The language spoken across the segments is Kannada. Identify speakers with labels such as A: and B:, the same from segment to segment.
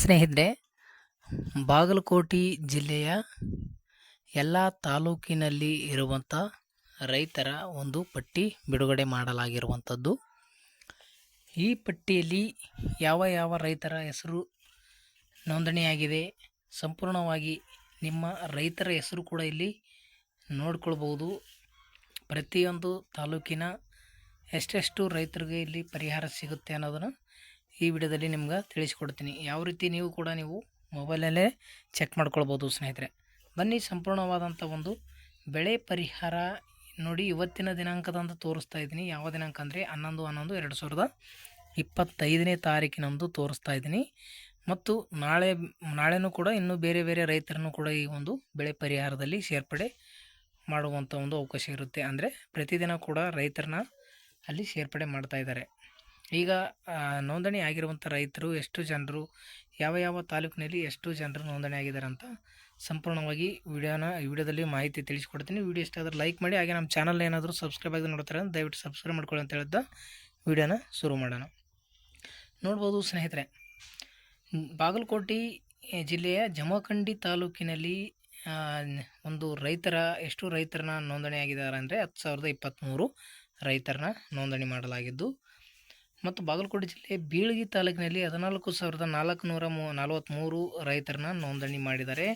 A: ಸ್ನೇಹಿತರೆ, ಬಾಗಲಕೋಟೆ ಜಿಲ್ಲೆಯ ಎಲ್ಲ ತಾಲೂಕಿನಲ್ಲಿ ಇರುವಂಥ ರೈತರ ಒಂದು ಪಟ್ಟಿ ಬಿಡುಗಡೆ ಮಾಡಲಾಗಿರುವಂಥದ್ದು. ಈ ಪಟ್ಟಿಯಲ್ಲಿ ಯಾವ ಯಾವ ರೈತರ ಹೆಸರು ನೋಂದಣಿಯಾಗಿದೆ, ಸಂಪೂರ್ಣವಾಗಿ ನಿಮ್ಮ ರೈತರ ಹೆಸರು ಕೂಡ ಇಲ್ಲಿ ನೋಡ್ಕೊಳ್ಬೋದು ಪ್ರತಿಯೊಂದು ತಾಲೂಕಿನ ಎಷ್ಟೆಷ್ಟು ರೈತರಿಗೆ ಇಲ್ಲಿ ಪರಿಹಾರ ಸಿಗುತ್ತೆ ಅನ್ನೋದನ್ನು ಈ ವಿಡಿಯೋದಲ್ಲಿ ನಿಮ್ಗೆ ತಿಳಿಸ್ಕೊಡ್ತೀನಿ. ಯಾವ ರೀತಿ ನೀವು ಕೂಡ ನೀವು ಮೊಬೈಲಲ್ಲೇ ಚೆಕ್ ಮಾಡ್ಕೊಳ್ಬೋದು ಸ್ನೇಹಿತರೆ. ಬನ್ನಿ ಸಂಪೂರ್ಣವಾದಂಥ ಒಂದು ಬೆಳೆ ಪರಿಹಾರ ನೋಡಿ ಇವತ್ತಿನ ದಿನಾಂಕದಂತ ತೋರಿಸ್ತಾ ಇದ್ದೀನಿ. ಯಾವ ದಿನಾಂಕ ಅಂದರೆ ಹನ್ನೊಂದು ಹನ್ನೊಂದು ಎರಡು ಸಾವಿರದ ಇಪ್ಪತ್ತೈದನೇ ತಾರೀಕಿನಂದು ತೋರಿಸ್ತಾ ಇದ್ದೀನಿ. ಮತ್ತು ನಾಳೆ, ನಾಳೆನೂ ಕೂಡ ಇನ್ನೂ ಬೇರೆ ಬೇರೆ ರೈತರನ್ನು ಕೂಡ ಈ ಒಂದು ಬೆಳೆ ಪರಿಹಾರದಲ್ಲಿ ಸೇರ್ಪಡೆ ಮಾಡುವಂಥ ಒಂದು ಅವಕಾಶ ಇರುತ್ತೆ. ಅಂದರೆ ಪ್ರತಿದಿನ ಕೂಡ ರೈತರನ್ನ ಅಲ್ಲಿ ಸೇರ್ಪಡೆ ಮಾಡ್ತಾ ಇದ್ದಾರೆ. ಈಗ ನೋಂದಣಿ ಆಗಿರುವಂಥ ರೈತರು ಎಷ್ಟು ಜನರು, ಯಾವ ಯಾವ ತಾಲೂಕಿನಲ್ಲಿ ಎಷ್ಟು ಜನರು ನೋಂದಣಿ ಆಗಿದ್ದಾರೆ ಅಂತ ಸಂಪೂರ್ಣವಾಗಿ ವಿಡಿಯೋನ ವಿಡಿಯೋದಲ್ಲಿ ಮಾಹಿತಿ ತಿಳಿಸ್ಕೊಡ್ತೀನಿ. ವಿಡಿಯೋ ಇಷ್ಟ ಆದರೆ ಲೈಕ್ ಮಾಡಿ, ಹಾಗೆ ನಮ್ಮ ಚಾನಲ್ ಏನಾದರೂ ಸಬ್ಸ್ಕ್ರೈಬ್ ಆಗಿ ನೋಡ್ತಾರೆ ದಯವಿಟ್ಟು ಸಬ್ಸ್ಕ್ರೈಬ್ ಮಾಡ್ಕೊಳ್ಳಿ ಅಂತ ಹೇಳಿದ್ದ ವಿಡಿಯೋನ ಶುರು ಮಾಡೋಣ. ನೋಡ್ಬೋದು ಸ್ನೇಹಿತರೆ, ಬಾಗಲಕೋಟೆ ಜಿಲ್ಲೆಯ ಜಮಖಂಡಿ ತಾಲೂಕಿನಲ್ಲಿ ಒಂದು ರೈತರ, ಎಷ್ಟು ರೈತರನ್ನ ನೋಂದಣಿ ಆಗಿದ್ದಾರೆ ಅಂದರೆ ಹತ್ತು ಸಾವಿರದ ಇಪ್ಪತ್ತ್ಮೂರು ರೈತರನ್ನ ನೋಂದಣಿ ಮಾಡಲಾಗಿದ್ದು ಮತ್ತು ಬಾಗಲಕೋಟೆ ಜಿಲ್ಲೆ ಬೀಳಗಿ ತಾಲೂಕಿನಲ್ಲಿ ಹದಿನಾಲ್ಕು ಸಾವಿರದ ನಾಲ್ಕುನೂರ ಮೂ ನಲವತ್ತ್ಮೂರು ರೈತರನ್ನ ನೋಂದಣಿ ಮಾಡಿದ್ದಾರೆ.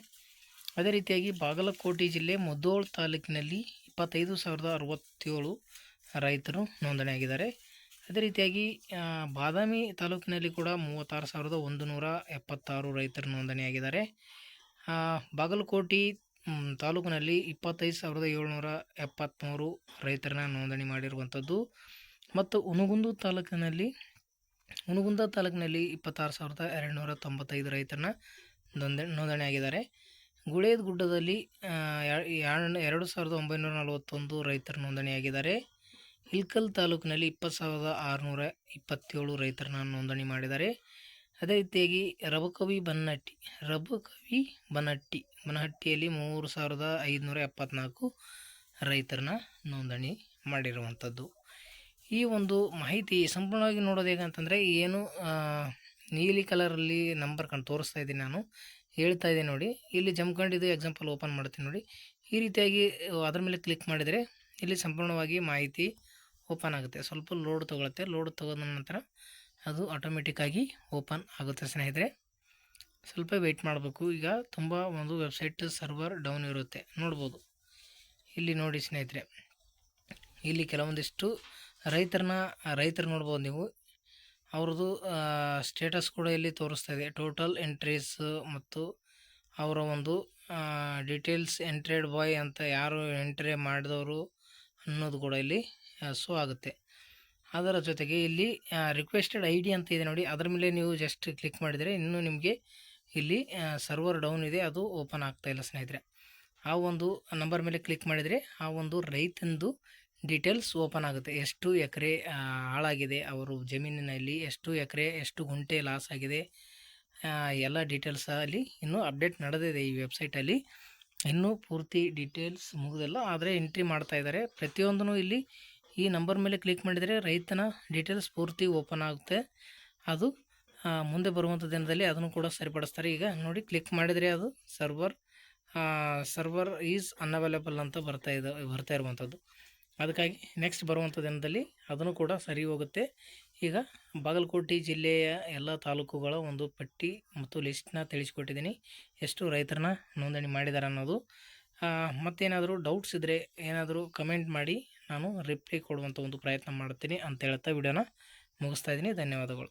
A: ಅದೇ ರೀತಿಯಾಗಿ ಬಾಗಲಕೋಟೆ ಜಿಲ್ಲೆ ಮುದ್ದೋಳ್ ತಾಲೂಕಿನಲ್ಲಿ ಇಪ್ಪತ್ತೈದು ಸಾವಿರದ ಅರವತ್ತೇಳು ರೈತರು ನೋಂದಣಿಯಾಗಿದ್ದಾರೆ ಅದೇ ರೀತಿಯಾಗಿ ಬಾದಾಮಿ ತಾಲೂಕಿನಲ್ಲಿ ಕೂಡ ಮೂವತ್ತಾರು ಸಾವಿರದ ಒಂದು ನೂರ ಎಪ್ಪತ್ತಾರು ರೈತರು ನೋಂದಣಿಯಾಗಿದ್ದಾರೆ ಬಾಗಲಕೋಟೆ ತಾಲೂಕಿನಲ್ಲಿ ಇಪ್ಪತ್ತೈದು ಸಾವಿರದ ಏಳ್ನೂರ ಎಪ್ಪತ್ತ್ಮೂರು ರೈತರನ್ನ ನೋಂದಣಿ ಮಾಡಿರುವಂಥದ್ದು. ಮತ್ತು ಉನಗುಂದ ತಾಲೂಕಿನಲ್ಲಿ ಉನುಗುಂದ ತಾಲೂಕಿನಲ್ಲಿ ಇಪ್ಪತ್ತಾರು ಸಾವಿರದ ಎರಡು ನೂರ ತೊಂಬತ್ತೈದು ರೈತರನ್ನ ನೋಂದಣಿ ಆಗಿದ್ದಾರೆ ಗುಳೇದ ಗುಡ್ಡದಲ್ಲಿ ಎರಡು ಸಾವಿರದ ಒಂಬೈನೂರ ನಲವತ್ತೊಂದು ರೈತರು ನೋಂದಣಿಯಾಗಿದ್ದಾರೆ. ಇಲ್ಕಲ್ ತಾಲೂಕಿನಲ್ಲಿ ಇಪ್ಪತ್ತು ಸಾವಿರದ ಆರುನೂರ ಇಪ್ಪತ್ತೇಳು ರೈತರನ್ನ ನೋಂದಣಿ ಮಾಡಿದ್ದಾರೆ. ಅದೇ ರೀತಿಯಾಗಿ ರಬಕವಿ ಬನ್ನಟ್ಟಿ, ರಬಕವಿ ಬನಟ್ಟಿ ಬನಹಟ್ಟಿಯಲ್ಲಿ ಮೂರು ಸಾವಿರದ ಐದುನೂರ ಎಪ್ಪತ್ತ್ನಾಲ್ಕು ರೈತರನ್ನ ನೋಂದಣಿ ಮಾಡಿರುವಂಥದ್ದು. ಈ ಒಂದು ಮಾಹಿತಿ ಸಂಪೂರ್ಣವಾಗಿ ನೋಡೋದು ಹೇಗಂತಂದರೆ ಏನು ನೀಲಿ ಕಲರಲ್ಲಿ ನಂಬರ್ ಕಂಡು ತೋರಿಸ್ತಾ ಇದ್ದೀನಿ ನಾನು. ಹೇಳ್ತಾ ಇದ್ದೀನಿ ನೋಡಿ. ಇಲ್ಲಿ ಜಮ್ಕೊಂಡಿದ್ದು ಎಕ್ಸಾಂಪಲ್ ಓಪನ್ ಮಾಡ್ತೀನಿ ನೋಡಿ. ಈ ರೀತಿಯಾಗಿ ಅದರ ಮೇಲೆ ಕ್ಲಿಕ್ ಮಾಡಿದರೆ ಇಲ್ಲಿ ಸಂಪೂರ್ಣವಾಗಿ ಮಾಹಿತಿ ಓಪನ್ ಆಗುತ್ತೆ. ಸ್ವಲ್ಪ ಲೋಡ್ ತೊಗೊಳುತ್ತೆ. ಲೋಡ್ ತಗೊಂಡ ನಂತರ ಅದು ಆಟೋಮೆಟಿಕ್ಕಾಗಿ ಓಪನ್ ಆಗುತ್ತೆ ಸ್ನೇಹಿತರೆ. ಸ್ವಲ್ಪ ವೆಯ್ಟ್ ಮಾಡಬೇಕು. ಈಗ ತುಂಬ ಒಂದು ವೆಬ್ಸೈಟ್ ಸರ್ವರ್ ಡೌನ್ ಇರುತ್ತೆ. ನೋಡ್ಬೋದು. ಇಲ್ಲಿ ನೋಡಿ ಸ್ನೇಹಿತರೆ. ಇಲ್ಲಿ ಕೆಲವೊಂದಿಷ್ಟು ರೈತರನ್ನ, ರೈತರು ನೋಡ್ಬೋದು ನೀವು. ಅವ್ರದ್ದು ಸ್ಟೇಟಸ್ ಕೂಡ ಇಲ್ಲಿ ತೋರಿಸ್ತಾ ಇದೆ. ಟೋಟಲ್ ಎಂಟ್ರೀಸ್ ಮತ್ತು ಅವರ ಒಂದು ಡೀಟೇಲ್ಸ್ ಎಂಟ್ರೆಡ್ ಬಾಯ್ ಅಂತ ಯಾರು ಎಂಟ್ರಿ ಮಾಡಿದವರು ಅನ್ನೋದು ಕೂಡ ಇಲ್ಲಿ ಶೋ ಆಗುತ್ತೆ. ಅದರ ಜೊತೆಗೆ ಇಲ್ಲಿ ರಿಕ್ವೆಸ್ಟೆಡ್ ಐ ಡಿ ಅಂತ ಇದೆ ನೋಡಿ. ಅದರ ಮೇಲೆ ನೀವು ಜಸ್ಟ್ ಕ್ಲಿಕ್ ಮಾಡಿದರೆ ಇನ್ನೂ ನಿಮಗೆ ಇಲ್ಲಿ ಸರ್ವರ್ ಡೌನ್ ಇದೆ. ಅದು ಓಪನ್ ಆಗ್ತಾ ಇಲ್ಲ ಸ್ನೇಹಿತರೆ. ಆ ಒಂದು ನಂಬರ್ ಮೇಲೆ ಕ್ಲಿಕ್ ಮಾಡಿದರೆ ಆ ಒಂದು ರೈತಂದು ಡೀಟೇಲ್ಸ್ ಓಪನ್ ಆಗುತ್ತೆ. ಎಷ್ಟು ಎಕರೆ ಹಾಳಾಗಿದೆ, ಅವರು ಜಮೀನಿನಲ್ಲಿ ಎಷ್ಟು ಎಕರೆ, ಎಷ್ಟು ಗುಂಟೆ ಲಾಸ್ ಆಗಿದೆ ಎಲ್ಲ ಡೀಟೇಲ್ಸ್ ಅಲ್ಲಿ ಇನ್ನೂ ಅಪ್ಡೇಟ್ ನಡೆದಿದೆ ಈ ವೆಬ್ಸೈಟಲ್ಲಿ ಇನ್ನೂ ಪೂರ್ತಿ ಡೀಟೇಲ್ಸ್ ಮುಗಿದಿಲ್ಲ, ಆದರೆ ಎಂಟ್ರಿ ಮಾಡ್ತಾ ಇದ್ದಾರೆ. ಪ್ರತಿಯೊಂದೂ ಇಲ್ಲಿ ಈ ನಂಬರ್ ಮೇಲೆ ಕ್ಲಿಕ್ ಮಾಡಿದರೆ ರೈತನ ಡೀಟೇಲ್ಸ್ ಪೂರ್ತಿ ಓಪನ್ ಆಗುತ್ತೆ. ಅದು ಮುಂದೆ ಬರುವಂಥ ದಿನದಲ್ಲಿ ಅದನ್ನು ಕೂಡ ಸರಿಪಡಿಸ್ತಾರೆ. ಈಗ ನೋಡಿ, ಕ್ಲಿಕ್ ಮಾಡಿದರೆ ಅದು ಸರ್ವರ್ ಸರ್ವರ್ ಈಸ್ ಅನ್ಅವೈಲೇಬಲ್ ಅಂತ ಬರ್ತಾ ಇದೆ, ಬರ್ತಾ ಇರುವಂಥದ್ದು ಅದಕ್ಕಾಗಿ ನೆಕ್ಸ್ಟ್ ಬರುವಂಥ ದಿನದಲ್ಲಿ ಅದನ್ನು ಕೂಡ ಸರಿ ಹೋಗುತ್ತೆ. ಈಗ ಬಾಗಲಕೋಟೆ ಜಿಲ್ಲೆಯ ಎಲ್ಲ ತಾಲೂಕುಗಳ ಒಂದು ಪಟ್ಟಿ ಮತ್ತು ಲಿಸ್ಟ್ನ ತಿಳಿಸ್ಕೊಟ್ಟಿದ್ದೀನಿ. ಎಷ್ಟು ರೈತರನ್ನ ನೋಂದಣಿ ಮಾಡಿದ್ದಾರೆ ಅನ್ನೋದು. ಮತ್ತೇನಾದರೂ ಡೌಟ್ಸ್ ಇದ್ದರೆ ಏನಾದರೂ ಕಮೆಂಟ್ ಮಾಡಿ ನಾನು ರಿಪ್ಲೈ ಕೊಡುವಂಥ ಒಂದು ಪ್ರಯತ್ನ ಮಾಡ್ತೀನಿ ಅಂತ ಹೇಳ್ತಾ ವಿಡಿಯೋನ ಮುಗಿಸ್ತಾ ಇದ್ದೀನಿ. ಧನ್ಯವಾದಗಳು.